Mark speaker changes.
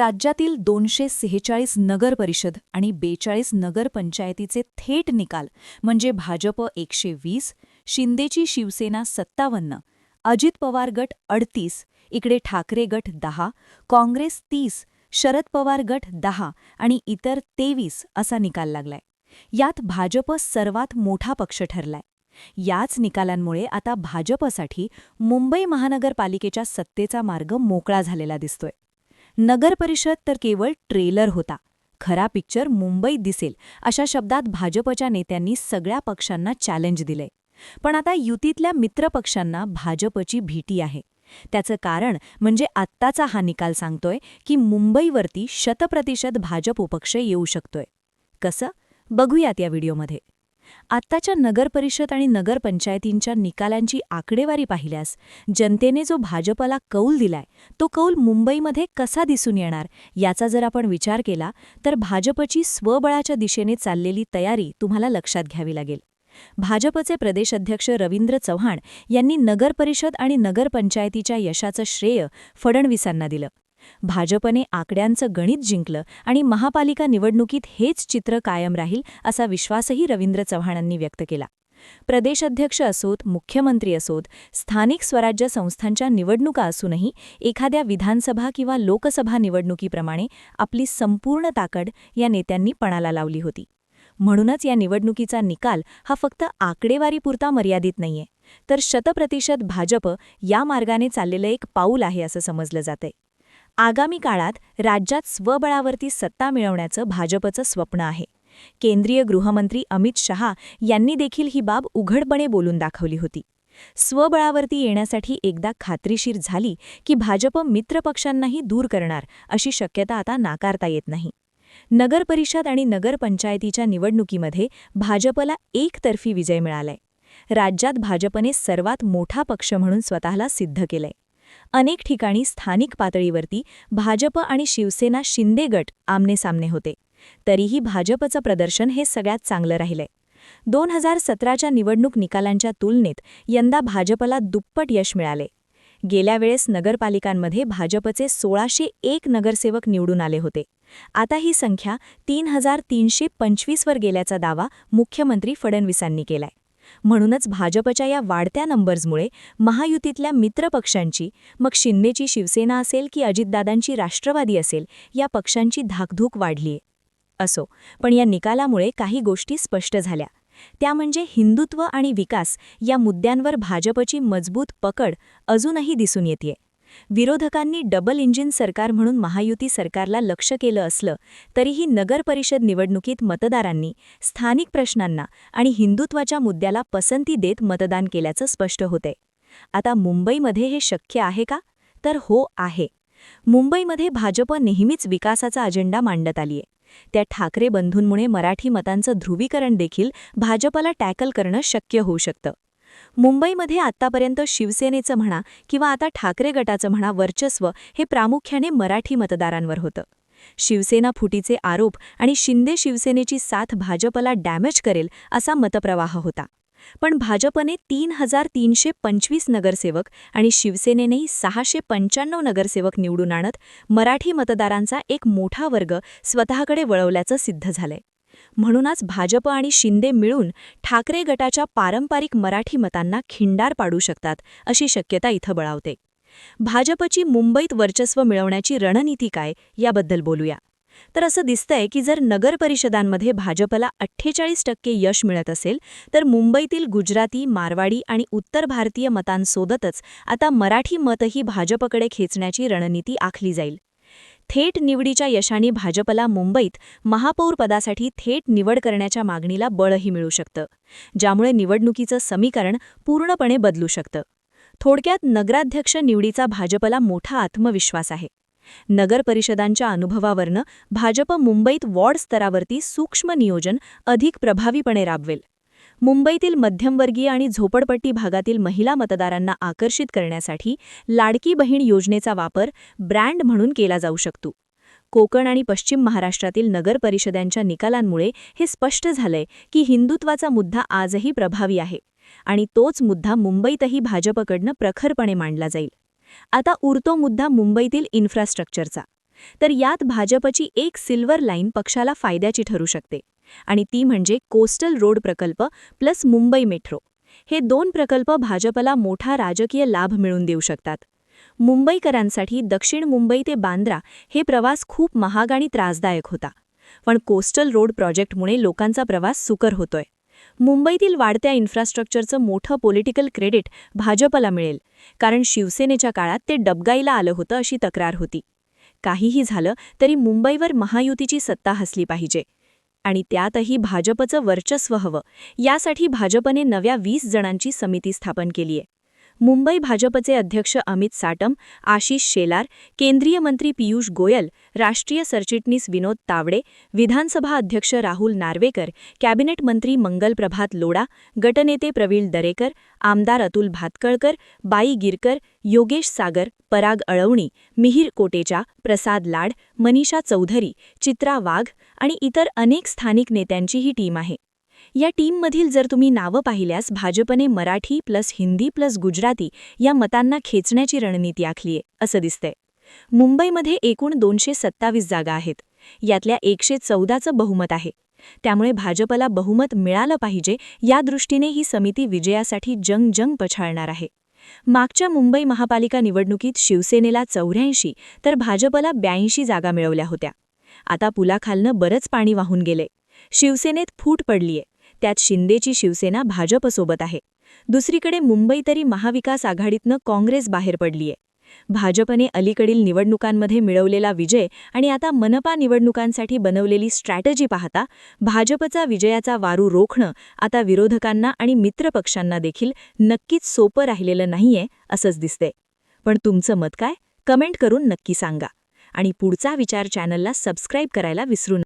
Speaker 1: राज्यातील दोनशे सेहेचाळीस नगरपरिषद आणि बेचाळीस नगरपंचायतीचे थेट निकाल म्हणजे भाजप एकशे वीस शिंदेची शिवसेना सत्तावन्न अजित पवार गट अडतीस इकडे ठाकरे गट दहा काँग्रेस तीस शरद पवार गट दहा आणि इतर तेवीस असा निकाल लागलाय. यात भाजप सर्वात मोठा पक्ष ठरलाय. याच निकालांमुळे आता भाजपसाठी मुंबई महानगरपालिकेच्या सत्तेचा मार्ग मोकळा झालेला दिसतोय. नगरपरिषद तर केवळ ट्रेलर होता. खरा पिक्चर मुंबईत दिसेल अशा शब्दात भाजपच्या नेत्यांनी सगळ्या पक्षांना चॅलेंज दिलंय पण आता युतीतल्या मित्रपक्षांना भाजपची भीती आहे. त्याचं कारण म्हणजे आत्ताचा हा निकाल सांगतोय की मुंबईवरती शतप्रतिशत भाजप उपक्ष येऊ शकतोय. कसं? बघूयात या व्हिडिओमध्ये. आत्ताच्या नगरपरिषद आणि नगरपंचायतींच्या निकालांची आकडेवारी पाहिल्यास जनतेने जो भाजपला कौल दिलाय तो कौल मुंबईमध्ये कसा दिसून येणार याचा जर आपण विचार केला तर भाजपची स्वबळाच्या दिशेने चाललेली तयारी तुम्हाला लक्षात घ्यावी लागेल. भाजपचे प्रदेशाध्यक्ष रवींद्र चव्हाण यांनी नगरपरिषद आणि नगरपंचायतीच्या यशाचं श्रेय फडणवीसांना दिलं. भाजपने आकड्यांचं गणित जिंकलं आणि महापालिका निवडणुकीत हेच चित्र कायम राहील असा विश्वासही रवींद्र चव्हाणांनी व्यक्त केला. प्रदेशाध्यक्ष असोत मुख्यमंत्री असोत स्थानिक स्वराज्य संस्थांच्या निवडणुका असूनही एखाद्या विधानसभा किंवा लोकसभा निवडणुकीप्रमाणे आपली संपूर्ण ताकद या नेत्यांनी पणाला लावली होती. म्हणूनच या निवडणुकीचा निकाल हा फक्त आकडेवारीपुरता मर्यादित नाहीये. तर शतप्रतिशत भाजप या मार्गाने चाललेलं एक पाऊल आहे असं समजलं जातंय. आगामी काळात राज्यात स्वबळावरती सत्ता मिळवण्याचं भाजपचं स्वप्न आहे. केंद्रीय गृहमंत्री अमित शहा यांनी देखील ही बाब उघडपणे बोलून दाखवली होती. स्वबळावरती येण्यासाठी एकदा खात्रीशीर झाली की भाजप मित्रपक्षांनाही दूर करणार अशी शक्यता आता नाकारता येत नाही. नगरपरिषद आणि नगरपंचायतीच्या निवडणुकीमध्ये भाजपला एकतर्फी विजय मिळालाय. राज्यात भाजपने सर्वात मोठा पक्ष म्हणून स्वतःला सिद्ध केलंय. अनेक ठिकाणी स्थानिक पातळीवरती भाजप आणि शिवसेना शिंदे गट आमनेसामने होते. तरीही भाजपचं प्रदर्शन हे सगळ्यात चांगलं राहिलंय. दोन हजार सतराच्या निवडणूक निकालांच्या तुलनेत यंदा भाजपला दुप्पट यश मिळाले. गेल्या वेळेस नगरपालिकांमध्ये भाजपचे सोळाशे एक नगरसेवक निवडून आले होते. आता ही संख्या तीन हजार तीनशे पंचवीसवर गेल्याचा दावा मुख्यमंत्री फडणवीसांनी केलाय. म्हणूनच भाजपच्या या वाढत्या नंबर्समुळे महायुतीतल्या मित्रपक्षांची मग शिंदेची शिवसेना असेल की अजितदादांची राष्ट्रवादी असेल या पक्षांची धाकधूक वाढलीय. असो पण या निकालामुळे काही गोष्टी स्पष्ट झाल्या. त्या म्हणजे हिंदुत्व आणि विकास या मुद्द्यांवर भाजपची मजबूत पकड अजूनही दिसून येते विरोधकांनी डबल इंजिन सरकार म्हणून महायुती सरकारला लक्ष केलं असलं तरीही नगरपरिषद निवडणुकीत मतदारांनी स्थानिक प्रश्नांना आणि हिंदुत्वाच्या मुद्द्याला पसंती देत मतदान केल्याचं स्पष्ट होते आता मुंबईमध्ये हे शक्य आहे का? तर हो आहे. मुंबईमध्ये भाजप नेहमीच विकासाचा अजेंडा मांडत आलीये. त्या ठाकरे बंधूंमुळे मराठी मतांचं ध्रुवीकरण देखील भाजपला टॅकल करणं शक्य होऊ शकतं. मुंबईमध्ये आत्तापर्यंत शिवसेनेचं म्हणा किंवा आता ठाकरे गटाचं म्हणा वर्चस्व हे प्रामुख्याने मराठी मतदारांवर होतं. शिवसेना फुटीचे आरोप आणि शिंदे शिवसेनेची साथ भाजपला डॅमेज करेल असा मतप्रवाह होता. पण भाजपने तीन हजार तीनशे पंचवीस नगरसेवक आणि शिवसेनेनेही सहाशे पंच्याण्णव नगरसेवक निवडून आणत मराठी मतदारांचा एक मोठा वर्ग स्वतःकडे वळवल्याचं सिद्ध झालंय. म्हणूनच भाजप आणि शिंदे मिळून ठाकरे गटाच्या पारंपरिक मराठी मतांना खिंडार पाडू शकतात अशी शक्यता इथं बळावते. भाजपची मुंबईत वर्चस्व मिळवण्याची रणनीती काय याबद्दल बोलूया. तर असं दिसतंय की जर नगरपरिषदांमध्ये भाजपला अठ्ठेचाळीस टक्के यश मिळत असेल तर मुंबईतील गुजराती मारवाडी आणि उत्तर भारतीय मतांसोबतच आता मराठी मतही भाजपकडे खेचण्याची रणनीती आखली जाईल. थेट निवडीच्या यशाने भाजपला मुंबईत महापौरपदासाठी थेट निवड करण्याच्या मागणीला बळही मिळू शकतं ज्यामुळे निवडणुकीचं समीकरण पूर्णपणे बदलू शकतं. थोडक्यात नगराध्यक्ष निवडीचा भाजपला मोठा आत्मविश्वास आहे. नगर परिषदांच्या अनुभवावरनं भाजप मुंबईत वॉर्ड स्तरावरती सूक्ष्म नियोजन अधिक प्रभावीपणे राबवेल. मुंबईतील मध्यमवर्गीय आणि झोपडपट्टी भागातील महिला मतदारांना आकर्षित करण्यासाठी लाडकी बहीण योजनेचा वापर ब्रँड म्हणून केला जाऊ शकतो. कोकण आणि पश्चिम महाराष्ट्रातील नगर परिषदांच्या निकालांमुळे हे स्पष्ट झालंय की हिंदुत्वाचा मुद्दा आजही प्रभावी आहे आणि तोच मुद्दा मुंबईतही भाजपकडनं प्रखरपणे मांडला जाईल. आता उरतो मुद्दा मुंबईतील इन्फ्रास्ट्रक्चरचा. तर यात भाजपची एक सिल्वर लाईन पक्षाला फायद्याची ठरू शकते. आणि ती म्हणजे कोस्टल रोड प्रकल्प प्लस मुंबई मेट्रो. हे दोन प्रकल्प भाजपला मोठा राजकीय लाभ मिळवून देऊ शकतात. मुंबईकरांसाठी दक्षिण मुंबई ते बांद्रा हे प्रवास खूप महाग आणि त्रासदायक होता. पण कोस्टल रोड प्रोजेक्टमुळे लोकांचा प्रवास सुकर होतोय. मुंबईतील वाढत्या इन्फ्रास्ट्रक्चरचं मोठं पॉलिटिकल क्रेडिट भाजपला मिळेल कारण शिवसेनेच्या काळात ते डबगाईला आलं होतं अशी तक्रार होती. काहीही झालं तरी मुंबईवर महायुतीची सत्ता हसली पाहिजे. आणि त्यातही भाजपचं वर्चस्व हवं. यासाठी भाजपने नव्या वीस जणांची समिती स्थापन केलीय. मुंबई भाजपचे अध्यक्ष अमित साटम आशिष शेलार केंद्रीय मंत्री पियुष गोयल राष्ट्रीय सरचिटणीस विनोद तावडे विधानसभा अध्यक्ष राहुल नार्वेकर कॅबिनेट मंत्री मंगल प्रभात लोडा गटनेते प्रवीण दरेकर आमदार अतुल भातकळकर बाई गिरकर योगेश सागर पराग अळवणी मिहीर कोटेचा प्रसाद लाड मनीषा चौधरी चित्रा वाघ आणि इतर अनेक स्थानिक नेत्यांची ही टीम आहे. या टीममधील जर तुम्ही नावं पाहिल्यास भाजपने मराठी प्लस हिंदी प्लस गुजराती या मतांना खेचण्याची रणनीती आखलीये असं दिसतंय. मुंबईमध्ये एकूण दोनशे सत्तावीस जागा आहेत. यातल्या एकशे चौदाचं बहुमत आहे. त्यामुळे भाजपला बहुमत मिळालं पाहिजे या दृष्टीने ही समिती विजयासाठी जंग जंग पछाळणार आहे. मागच्या मुंबई महापालिका निवडणुकीत शिवसेनेला चौऱ्याऐंशी तर भाजपला ब्याऐंशी जागा मिळवल्या होत्या. आता पुलाखालनं बरंच पाणी वाहून गेले शिवसेनेत फूट पडलीये. त्यात शिंदेची शिवसेना भाजपसोबत आहे. दुसरीकडे मुंबई तरी महाविकास आघाडीतनं काँग्रेस बाहेर पडलीये. भाजपने अलीकडील निवडणुकांमध्ये मिळवलेला विजय आणि आता मनपा निवडणुकांसाठी बनवलेली स्ट्रॅटजी पाहता भाजपचा विजयाचा वारू रोखणं आता विरोधकांना आणि मित्रपक्षांना देखील नक्कीच सोपं राहिलेलं नाहीये असंच दिसतंय. पण तुमचं मत काय? कमेंट करून नक्की सांगा. आणि पुढचा विचार चॅनलला सबस्क्राईब करायला विसरू नका